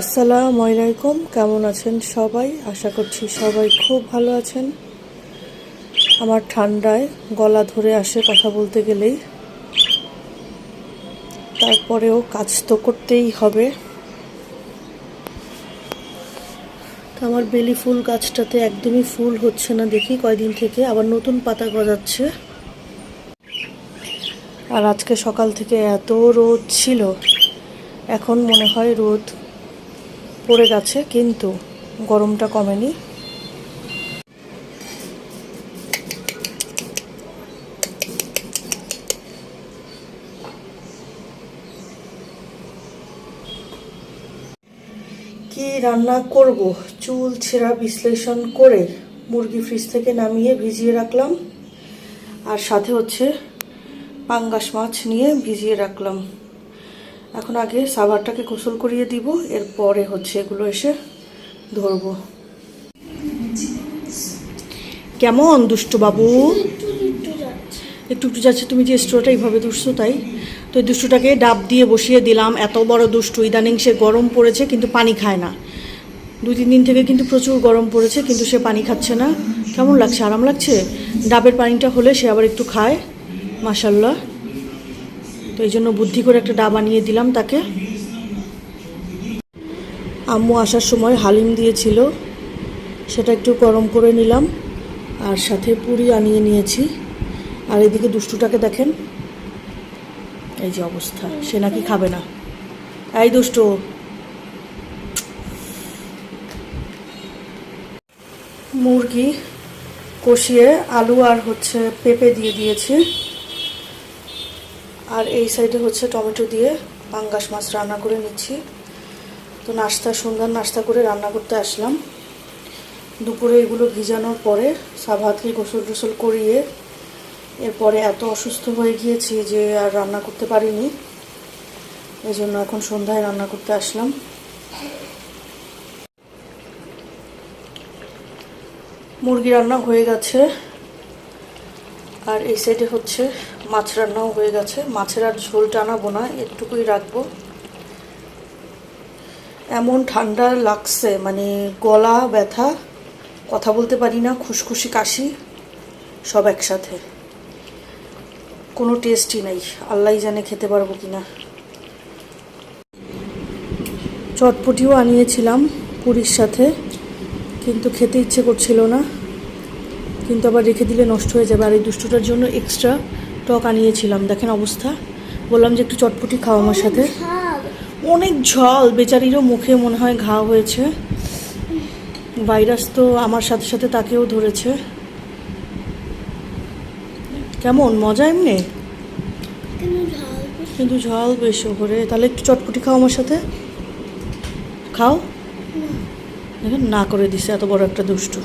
আসসালামু আলাইকুম, কেমন আছেন সবাই? আশা করছি সবাই খুব ভালো আছেন। আমার ঠান্ডায় গলা ধরে আসে কথা বলতে গেলেই। তারপরেও কাজ তো করতেই হবে। আমার বেলি ফুল গাছটাতে একদমই ফুল হচ্ছে না দেখি কয়দিন থেকে, আবার নতুন পাতা গজাচ্ছে। আর আজকে সকাল থেকে এত রোদ ছিল, এখন মনে হয় রোদ পড়ে গেছে, কিন্তু গরমটা কমেনি। কি রান্না করব? চুল ছেঁড়া বিশ্লেষণ করে মুরগি ফ্রিজ থেকে নামিয়ে ভিজিয়ে রাখলাম। আর সাথে হচ্ছে পাঙ্গাস মাছ নিয়ে ভিজিয়ে রাখলাম। এখন আগে সাভারটাকে গোসল করিয়ে দিব এরপরে হচ্ছে এগুলো এসে ধরবো। কেমন দুষ্টু বাবু? একটু একটু যাচ্ছে। তুমি যে স্টোরটা এইভাবে দুষ্টু তাই। তো এই দুষ্টুটাকে ডাব দিয়ে বসিয়ে দিলাম এত বড় দুষ্টু। ইদানিং সে গরম পড়েছে কিন্তু পানি খায় না। দুই তিন দিন থেকে কিন্তু প্রচুর গরম পড়েছে কিন্তু সে পানি খাচ্ছে না। কেমন লাগছে? আরাম লাগছে? ডাবের পানিটা হলে সে আবার একটু খায় মাসাল্লাহ তো এই জন্য বুদ্ধি করে একটা ডাব আনিয়ে দিলাম তাকে। আম্মু আসার সময় হালিম দিয়েছিল, সেটা একটু গরম করে নিলাম আর সাথে পুরি আনিয়ে নিয়েছি। আর এদিকে দুষ্টুটাকে দেখেন, এই যে অবস্থা, সে নাকি খাবে না। এই দুষ্টু। মুরগি কষিয়ে আলু আর হচ্ছে পেঁপে দিয়ে দিয়েছি। আর এই সাইডে হচ্ছে টমেটো দিয়ে পাঙ্গাস মাছ রান্না করে নিচ্ছি। তো নাস্তা সুন্দর নাস্তা করে রান্না করতে আসলাম। দুপুরে এগুলো ভিজানোর পরে সাভাতকে গোসল টোসল করিয়ে এরপরে এত অসুস্থ হয়ে গিয়েছি যে আর রান্না করতে পারিনি। এই জন্য এখন সন্ধ্যায় রান্না করতে আসলাম। মুরগি রান্না হয়ে গেছে। আর এই সাইডে হচ্ছে মাছ রান্নাও হয়ে গেছে। মাছের আর ঝোল টানাবো না একটুকুই রাখব। এমন ঠান্ডা লাগছে মানে গলা ব্যথা, কথা বলতে পারি না, খুশখুশি কাশি, সব একসাথে। কোনো টেস্টই নাই আল্লাহ জানে খেতে পারব কি না চটপটিও আনিয়েছিলাম পুরীর সাথে, কিন্তু খেতে ইচ্ছে করছিল না। কিন্তু আবার রেখে দিলে নষ্ট হয়ে যাবে। আর এই দুষ্টুটার জন্য এক্সট্রা টক আনিয়েছিলাম। দেখেন অবস্থা। বললাম যে একটু চটপটি খাও আমার সাথে। অনেক ঝল। বেচারিরও মুখে মনে হয় ঘা হয়েছে। ভাইরাস তো আমার সাথে সাথে তাকেও ধরেছে। কেমন? মজা এমনি? কিন্তু ঝাল বেশ। করে তাহলে একটু চটপটি খাও আমার সাথে। খাও? দেখেন না করে দিছে এত বড় একটা দুষ্টু।